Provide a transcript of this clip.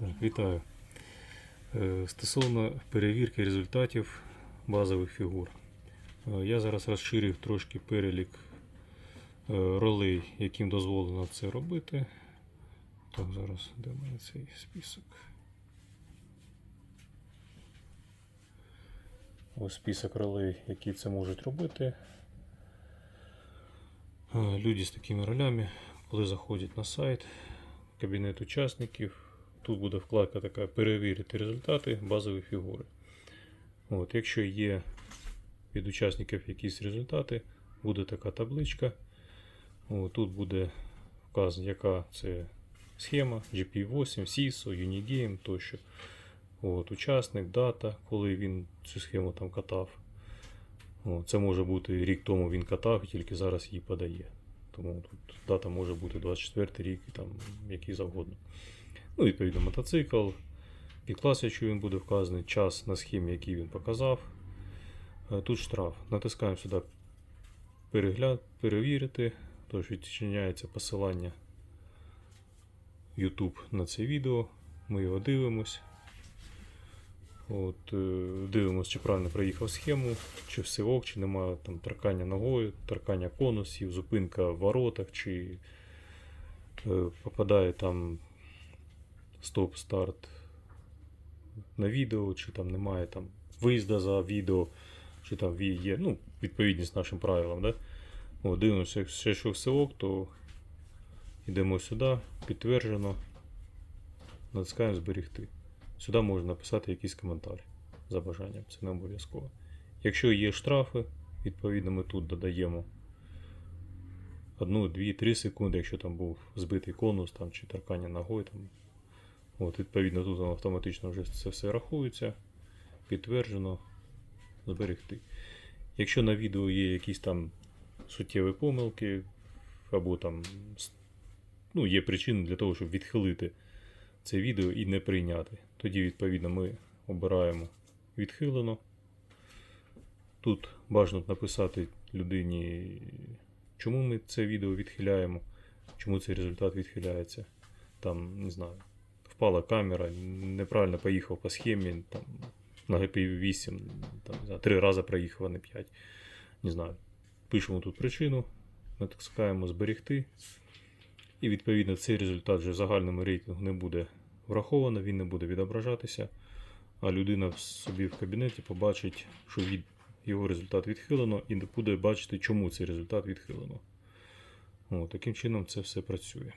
Вітаю. Е, Стосовно перевірки результатів базових фігур. Е, Я зараз розширив трошки перелік е, ролей, яким дозволено це робити. Так, зараз де в мене цей список. Ось список ролей, які це можуть робити. Люди з такими ролями, коли заходять на сайт, кабінет учасників, тут буде вкладка така перевірити результати базової фігури. От, якщо є від учасників якісь результати, буде така табличка. От, тут буде вказано, яка це схема GP8, SISO, Unigame тощо. От, учасник, дата, коли він цю схему там катав. От, це може бути рік тому він катав і тільки зараз її подає. Тому тут дата може бути 24 рік, і там який завгодно. Ну, відповідно, мотоцикл, підклас, якщо він буде вказаний, час на схемі, який він показав. Е, Тут штраф. Натискаємо сюди перегляд, перевірити. Тож відчиняється посилання YouTube на це відео. Ми його дивимось. От, е, дивимося, чи правильно проїхав схему, чи все ок, чи немає там торкання ногою, торкання конусів, зупинка в воротах, чи е, попадає там стоп-старт на відео, чи там немає там виїзда за відео, чи там є, ну, відповідність нашим правилам. Да? От, дивимося, якщо якщо все ок, то йдемо сюди, підтверджено, натискаємо зберегти. Сюди можна написати якийсь коментар за бажанням, це не обов'язково. Якщо є штрафи, відповідно ми тут додаємо 1, 2, 3 секунди, якщо там був збитий конус там, чи торкання ногою. Там. От, відповідно, тут автоматично вже це все рахується, підтверджено, зберегти. Якщо на відео є якісь там суттєві помилки, або там ну, є причини для того, щоб відхилити це відео і не прийняти. Тоді, відповідно, ми обираємо відхилено. Тут бажано написати людині, чому ми це відео відхиляємо, чому цей результат відхиляється. Там, не знаю, впала камера, неправильно поїхав по схемі, там, на GP8, там, три рази проїхав, а не 5. Не знаю. Пишемо тут причину, натискаємо зберегти. І відповідно цей результат вже в загальному рейтингу не буде враховано, він не буде відображатися. А людина собі в кабінеті побачить, що від його результат відхилено, і не буде бачити, чому цей результат відхилено. О, таким чином це все працює.